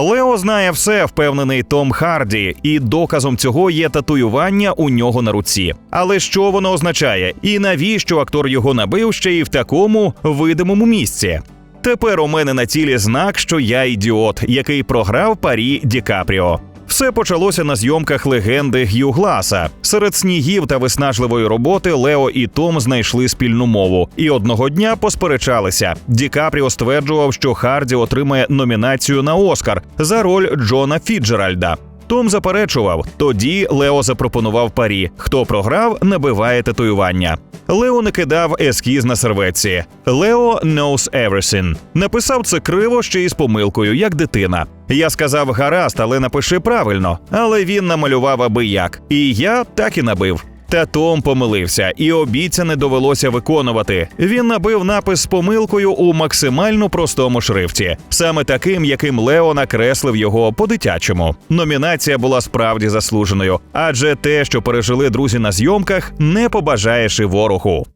Лео знає все, впевнений Том Харді, і доказом цього є татуювання у нього на руці. Але що воно означає? І навіщо актор його набив ще й в такому видимому місці? Тепер у мене на тілі знак, що я ідіот, який програв парі Ді Капріо. Все почалося на зйомках легенди Г'ю Гласа. Серед снігів та виснажливої роботи Лео і Том знайшли спільну мову і одного дня посперечалися. Ді Капріо стверджував, що Харді отримає номінацію на Оскар за роль Джона Фіджеральда. Том заперечував. Тоді Лео запропонував парі: хто програв, набиває татуювання. Лео не кидав ескіз на серветці. Лео knows everything. Написав це криво ще із помилкою, як дитина. Я сказав гаразд, але напиши правильно. Але він намалював аби як. І я так і набив. Та Том помилився, і обіцяне довелося виконувати. Він набив напис з помилкою у максимально простому шрифті, саме таким, яким Лео накреслив його по-дитячому. Номінація була справді заслуженою, адже те, що пережили друзі на зйомках, не побажаєш і ворогу.